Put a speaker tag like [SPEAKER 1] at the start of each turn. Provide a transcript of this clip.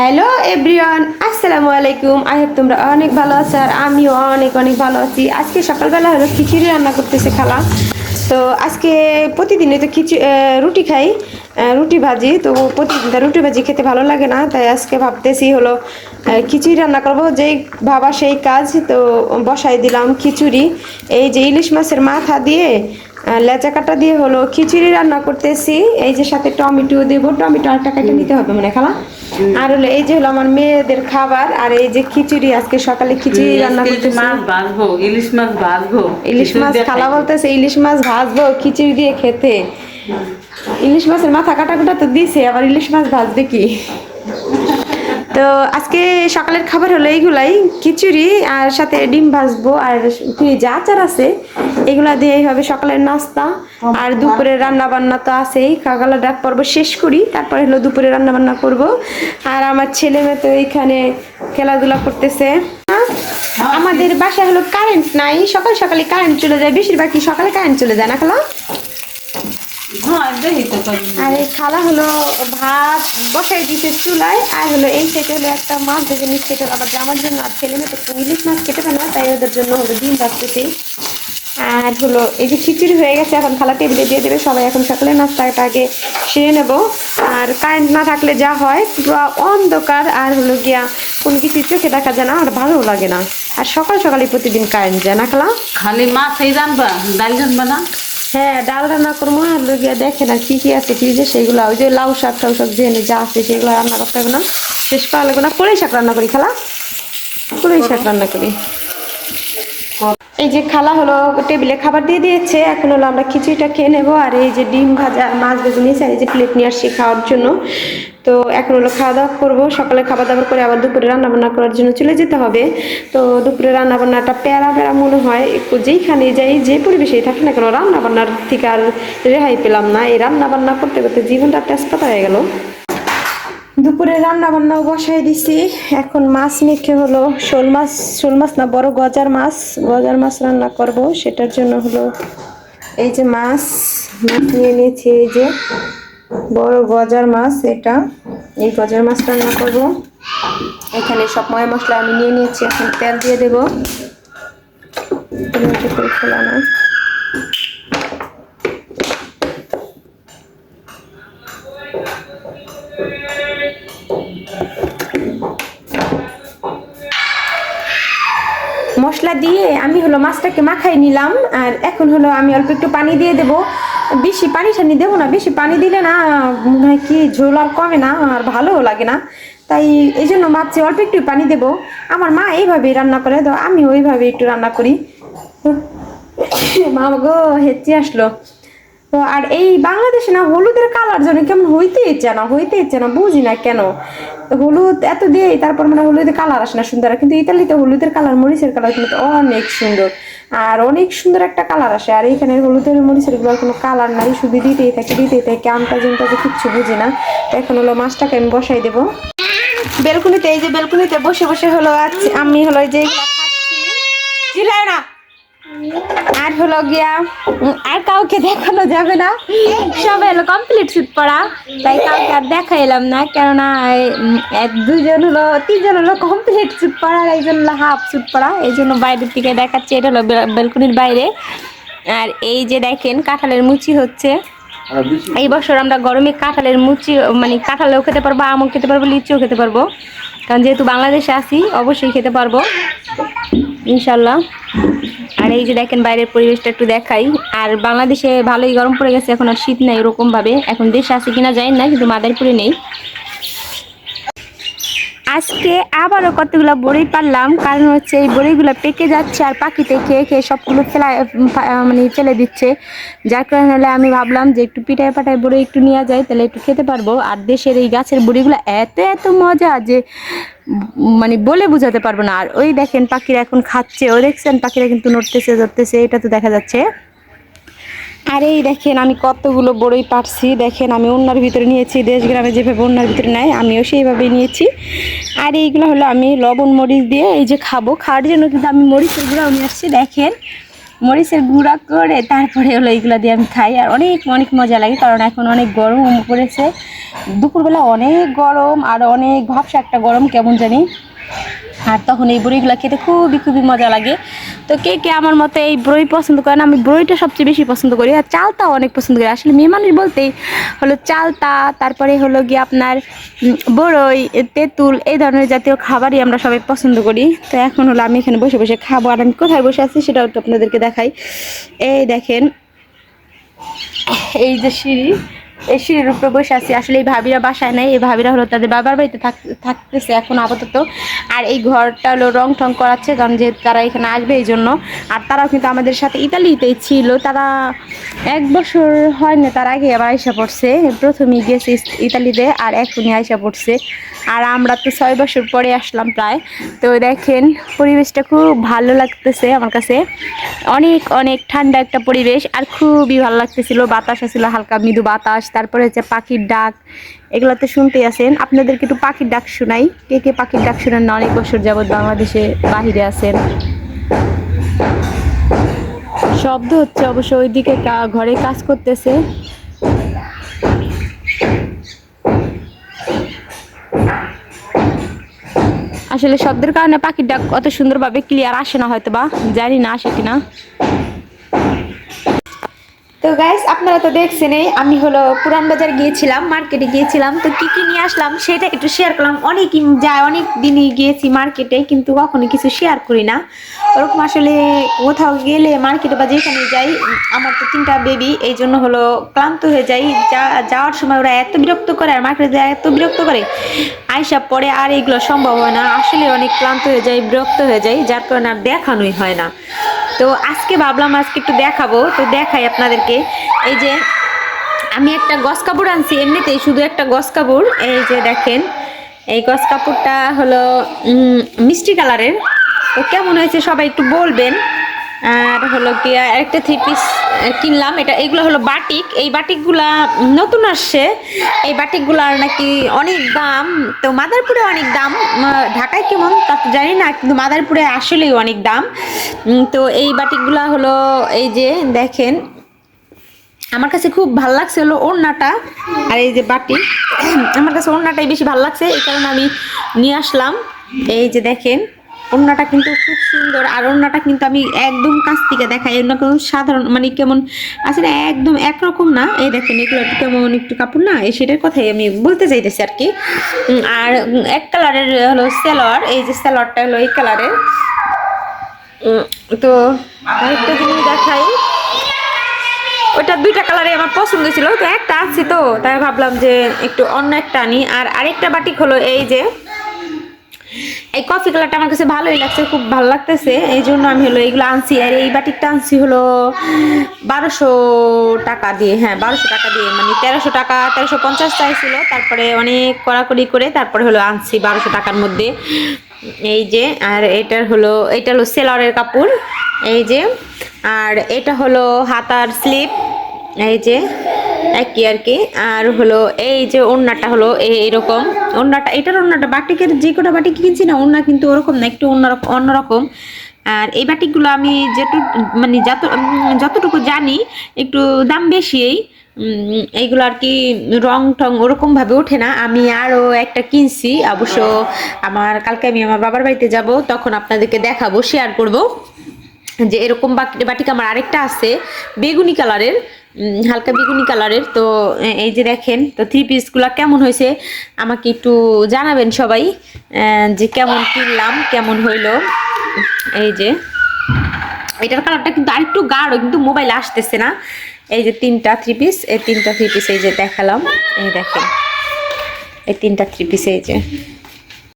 [SPEAKER 1] Hello everyone আসসালামু আলাইকুম I hope তোমরা অনেক ভালো আছো আর আমিও অনেক অনেক ভালো আছি। আজকে সকালবেলা হলো খিচুড়ি রান্না করতেছে খালা। তো আজকে প্রতিদিনই তো খিচুড়ি রুটি খাই রুটি ভাজি। তো প্রতিদিন রুটি ভাজি খেতে ভালো লাগে না, তাই আজকে ভাবতেছি হলো খিচুড়ি রান্না করব। যেই ভাবা সেই কাজ, তো বসাই দিলাম খিচুড়ি। এই যে ইলিশ মাছের মাথা দিয়ে লেচা কাটা দিয়ে হলো খিচুড়ি রান্না করতেছি। এই যে সাথে টমেটো দেবো টমেটো আরেকটা কেটে নিতে হবে মানে খালা? আর হলো এই যে হলো আমার মেয়েদের খাবার আর এই যে খিচুড়ি আজকে সকালে খিচুড়ি রান্না করতে
[SPEAKER 2] মাছ ভাজবো ইলিশ মাছ ভাজবো।
[SPEAKER 1] ইলিশ মাছ খালা বলতেছে ইলিশ মাছ ভাজবো খিচুড়ি দিয়ে খেতে। ইলিশ মাছের মাথা কাটা কুটা তো দিছে আবার ইলিশ মাছ ভাজবে কি? তো আজকে সকালের খাবার হলো এইগুলাই খিচুড়ি আর সাথে ডিম ভাজবো আর যা আচার আছে এগুলা দিয়েই হবে সকালের নাস্তা। আর দুপুরে রান্না বান্না তো আছেই সকালের ডাক পর্ব শেষ করি তারপরে হলো দুপুরে রান্না বান্না করব। আর আমার ছেলে মেয়ে তো এইখানে খেলাধুলা করতেছে। আমাদের বাসায় হলো কারেন্ট নাই সকাল সকালে কারেন্ট চলে যায় বেশিরভাগই সকালে কারেন্ট চলে যায় না খালা?
[SPEAKER 2] হ্যাঁ।
[SPEAKER 1] আর এই খালা হলো ভাত বসাই দিতে চুলায় আর হলো এই সেটে হলো একটা মাছ ভেজে নিচ্ছে। এটা আবার আমার জন্য আর ছেলে মেয়ে তো ইলিশ মাছ খেতে পারে না তাই ওদের জন্য হলো ডিম ভাজতেছি। আর হলো এই যে খিচুড়ি হয়ে গেছে এখন খালা টেবিলে দিয়ে দেবে সবাই। এখন সকালে নাস্তাটা আগে সেরে নেব। আর কারেন্ট না থাকলে যা হয় পুরো অন্ধকার। আর হলো গিয়া কোনো কিছু চোখে দেখা যায় না আর ভালো লাগে না। আর সকাল সকালে প্রতিদিন কারেন্ট যায় না খালা?
[SPEAKER 2] খালি মাছ এই জানবা? ডাল জানবা না?
[SPEAKER 1] হ্যাঁ ডাল রান্না করব আর লোকিয়া দেখে না কি কি আছে, কি যে সেগুলো, ওই যে লাউ শাক টাউ শাক যে যা আছে সেগুলো রান্না করতে হবে না। শেষ করা লাগবে না কড়াই শাক রান্না করি, খেলা। কড়াই শাক রান্না করি। এই যে খালা হলো টেবিলে খাবার দিয়ে দিয়েছে, এখন হলো আমরা খিচুড়িটা খেয়ে নেব আর এই যে ডিম ভাজা, মাছ ভেজে নিয়েছে আর এই যে প্লেট নিয়ে আসছি খাওয়ার জন্য। তো এখন হলো খাওয়া দাওয়া করব, সকালে খাবার দাবার করে আবার দুপুরে রান্নাবান্না করার জন্য চলে যেতে হবে। তো দুপুরে রান্নাবান্নাটা প্যারা প্যারা মনে হয়, একটু যেইখানে যাই, যে পরিবেশেই থাকি না কেন, রান্নাবান্নার থেকে আর রেহাই পেলাম না। এই রান্না বান্না করতে করতে জীবনটা তেজপাতা হয়ে গেল। দুপুরে রান্না বান্নাও বসাই দিছি। এখন মাছ মেখে হলো শোল মাছ শোল মাছ না, বড় গজার মাছ। গজার মাছ রান্না করব। সেটার জন্য হলো এই যে মাছ মাছ নিয়ে নিয়েছি, এই যে বড় গজার মাছ এটা। এই গজার মাছ রান্না করব। এখানে সব ময় মশলা আমি নিয়ে নিয়েছি। এখন তেল দিয়ে দেবো। ফেলানো দিয়ে আমি হলো মাছটাকে মাখাই নিলাম, আর এখন হলো আমি অল্প একটু পানি দিয়ে দেব। বেশি পানি টানি দেবো না, বেশি পানি দিলে না মনে হয় কি ঝোল আর কমে না, আর ভালোও লাগে না। তাই এই জন্য মাছে অল্প একটু পানি দেব। আমার মা এইভাবেই রান্না করে, তো আমি ওইভাবে একটু রান্না করি। মা গো, হেঁচি আসলো। তো আর এই বাংলাদেশে না হলুদের কালার যেন কেমন হইতে ইচ্ছে না, হইতে ইচ্ছে না, বুঝি না কেন? হলুদ এত দিয়ে তারপর মানে হলুদের কালার আসে না সুন্দর, কিন্তু ইতালিতে হলুদের কালার মরিচের কালার কিন্তু অনেক সুন্দর। আর অনেক সুন্দর একটা কালার আসে, আর এখানে হলুদের, মরিচেরগুলোর কোনো কালার নাই, শুধু দিতেই থাকে দিতেই থাকে আমটা জিনটা যে কিচ্ছু বুঝি না। এখন হলো মাছটাকে আমি বসাই দেবো। বেলকুনিতে, এই যে বেলকুনিতে বসে বসে হলো আমি হলো যে না আর হলো গিয়া আর কাউকে দেখানো যাবে না। সবাই হলো কমপ্লিট শুট পড়া। তাই কাউকে আর দেখা এলাম না কেননা এক দুজন হলো তিনজন হলো কমপ্লিট শুট পড়া আর একজন হলো হাফ শুট পড়া। এই জন্য বাইরের থেকে দেখাচ্ছে এটা হলো বেলকুনির বাইরে। আর এই যে দেখেন কাঁঠালের মুচি হচ্ছে। এই বছর আমরা গরমে কাঁঠালের মুচি মানে কাঁঠালেও খেতে পারব আমও খেতে পারব লিচিও খেতে পারব। কারণ যেহেতু বাংলাদেশে আছি অবশ্যই খেতে পারব। ইনশাল্লাহ আর এই যে দেখেন বাইরের পরিবেশটা একটু দেখাই। আর বাংলাদেশে ভালোই গরম পড়ে গেছে, এখন আর শীত নাই ওরকম ভাবে এখন দেশে আছে কিনা জানি না, কিন্তু মাদারপুরে নেই। আজকে আবারও কতগুলো বড়ি পারলাম, কারণ হচ্ছে এই বড়িগুলো পেকে যাচ্ছে আর পাখিতে খেয়ে খেয়ে সবগুলো ফেলা মানে ফেলে দিচ্ছে। যার কারণে হলে আমি ভাবলাম যে একটু পিঠায় পাঠায় বড়ি একটু নেওয়া যায় তাহলে একটু খেতে পারব। আর দেশের এই গাছের বড়িগুলো এত এত মজা যে মানে বলে বোঝাতে পারব না। আর ওই দেখেন পাখিরা এখন খাচ্ছে ও দেখছেন পাখিরা কিন্তু নড়তেছে, ধরতেছে, এটা তো দেখা যাচ্ছে। আর এই দেখেন, আমি কতগুলো বড়ই পারছি। দেখেন, আমি অন্যার ভিতরে নিয়েছি, দেশ গ্রামে যেভাবে অন্যার ভিতরে নেয়, আমিও সেইভাবেই নিয়েছি। আর এইগুলো হলো আমি লবণ মরিচ দিয়ে এই যে খাব। খাওয়ার জন্য কিন্তু আমি মরিচের গুঁড়াও নিয়ে আসছি, দেখেন। মরিচের গুঁড়া করে তারপরে হলো এইগুলো দিয়ে আমি খাই। আর অনেক অনেক মজা লাগে, কারণ এখন অনেক গরম পড়েছে। দুপুরবেলা অনেক গরম, আর অনেক ভাবসা একটা গরম, কেমন জানি। আর তখন এই বড়িগুলো খেতে খুবই খুবই মজা লাগে। তো কে কে আমার মতে এই বড়ি পছন্দ করেন, আমি বড়িটা সবচেয়ে বেশি পছন্দ করি। আর চালতাও অনেক পছন্দ করি। আসলে মেয়ে মানুষ বলতেই হলো চালতা, তারপরে হলো গিয়ে আপনার বড়ই, তেঁতুল, এই ধরনের জাতীয় খাবারই আমরা সবাই পছন্দ করি। তো এখন হলো আমি এখানে বসে বসে খাব। আর আমি কোথায় বসে আছি সেটাও একটু আপনাদেরকে দেখাই। এই দেখেন, এই যে সিঁড়ি এই উপরে বসে আছি। আসলে এই ভাবিরা বাসায় নাই, এই ভাবিরা হলো তাদের বাবার বাড়িতে থাক- থাকতেছে এখন আপাতত। আর এই ঘরটা হলো রং টং করাচ্ছে, কারণ যেহেতু তারা এখানে আসবে এই জন্য। আর তারাও কিন্তু আমাদের সাথে ইতালিতেই ছিল। তারা এক বছর হয় না তার আগে আবার আইসা পড়ছে। প্রথমেই গেছে ইতালিতে আর এখনই আইসা পড়ছে। আর আমরা তো ছয় বছর পরে আসলাম প্রায়। তো দেখেন, পরিবেশটা খুব ভালো লাগতেছে আমার কাছে। অনেক অনেক ঠান্ডা একটা পরিবেশ আর খুবই ভালো লাগতেছিল। বাতাস ছিল হালকা মৃদু বাতাস। তারপরে হচ্ছে পাখির ডাক, এগুলো তো শুনতেই আছেন। আপনাদেরকে একটু পাখির ডাক শোনাই। কে কে পাখির ডাক শোনেন না? অনেক বছর যাবৎ বাংলাদেশে বাহিরে আছেন। শব্দ হচ্ছে অবশ্য ওইদিকে ঘরে কাজ করতেছে। আসলে শব্দের কারণে পাখির ডাক অত সুন্দরভাবে ক্লিয়ার আসে না হয়তো বা জানি না, আসে কিনা। তো গাইস আপনারা তো দেখছেনই, আমি হলো পুরান বাজার গিয়েছিলাম মার্কেটে গিয়েছিলাম, তো কি কি নিয়ে আসলাম সেটা একটু শেয়ার করলাম। অনেক যায় অনেক দিনই গিয়েছি মার্কেটে কিন্তু কখনো কিছু শেয়ার করি না। ওরকম আসলে কোথাও গেলে মার্কেটে বা যেখানে যাই, আমার তো তিনটা বেবি এই জন্য হলো ক্লান্ত হয়ে যাই। যা, যাওয়ার সময় ওরা এত বিরক্ত করে আর মার্কেটে যায় এত বিরক্ত করে, আইসা পরে আর এগুলো সম্ভব হয় না। আসলে অনেক ক্লান্ত হয়ে যায় বিরক্ত হয়ে যায় যার কারণে আর দেখানোই হয় না। তো আজকে ভাবলাম আজকে একটু দেখাবো, তো দেখাই আপনাদেরকে। এই যে আমি একটা গস কাপড় আনছি এমনিতেই, শুধু একটা গস কাপড়। এই যে দেখেন, এই গস কাপড়টা হলো মিষ্টি কালারের। তো কেমন হয়েছে সবাই একটু বলবেন। আর হলো কি একটা থ্রি পিস কিনলাম। এটা, এগুলো হলো বাটিক। এই বাটিকগুলা নতুন আসছে। এই বাটিকগুলার নাকি অনেক দাম। তো মাদারপুরে অনেক দাম। ঢাকায় কেমন তা তো জানি না, কিন্তু মাদারপুরে আসলেই অনেক দাম। তো এই বাটিকগুলা হলো, এই যে দেখেন, আমার কাছে খুব ভালো লাগছে হলো ওড়নাটা আর এই যে বাটি আমার কাছে ওড়নাটাই বেশি ভালো লাগছে, এই কারণে আমি নিয়ে আসলাম। এই যে দেখেন ওড়নাটা কিন্তু খুব সুন্দর, আর ওড়নাটা কিন্তু আমি একদম কাছ থেকে দেখাই। অন্য কোনো সাধারণ মানে কেমন, আছে না, একদম একরকম না? এই দেখেন, এগুলো কেমন একটু কাপড় না? এই সেটার কথাই আমি বলতে চাইতেছি আর কি। আর এক কালারের হলো সেলর এই যে সেলরটা হলো এই কালারের। তো আরেকটা জিনিস দেখাই। ওটা দুইটা কালারে আমার পছন্দ ছিল, তো একটা আনছি তো, তাই ভাবলাম যে একটু অন্য একটা আনি। আর আরেকটা বাটিক হলো এই যে এই কফি কালারটা আমার কাছে ভালোই লাগছে, খুব ভালো লাগতেছে। এই জন্য আমি হলো এইগুলো আনছি। আর এই বাটিকটা আনছি হলো বারোশো টাকা দিয়ে হ্যাঁ বারোশো টাকা দিয়ে মানে তেরোশো টাকা, তেরোশো পঞ্চাশ চাইছিল। তারপরে অনেক কড়াকড়ি করে তারপরে হলো আনছি বারোশো টাকার মধ্যে। এই যে, আর এটার হলো, এটা হলো সেলরের কাপড়। এই যে, আর এটা হলো হাতার স্লিপ এই যে একই আর কি। আর হলো এই যে ওড়নাটা হলো এই- এইরকম। ওড়নাটা এটার ওড়নাটা বাটিকের যে কটা বাটিক কিনছি না ওড়না কিন্তু ওরকম না একটু অন্যরকম অন্যরকম। আর এই বাটিকগুলো আমি যেটু মানে যত যতটুকু জানি একটু দাম বেশিই। উম, এইগুলো আর কি রং টং ওরকম ভাবে ওঠে না। আমি আরও একটা কিনছি। অবশ্য আমার কালকে আমি আমার বাবার বাড়িতে যাব তখন আপনাদেরকে দেখাবো শেয়ার করব। যে এরকম বাটি বাটিক আমার আরেকটা আছে, বেগুনি কালারের হালকা বেগুনি কালারের। তো এই যে দেখেন, তো থ্রি পিসগুলো কেমন হয়েছে? আমাকে একটু জানাবেন সবাই যে কেমন কিনলাম, কেমন হইল। এই যে, এটার কালারটা কিন্তু আরেকটু গাঢ়, কিন্তু মোবাইলে আসতেছে না। এই যে তিনটা থ্রি পিস এই তিনটা থ্রি পিস এই যে দেখালাম। এই দেখেন, এই তিনটা থ্রি পিস এই যে।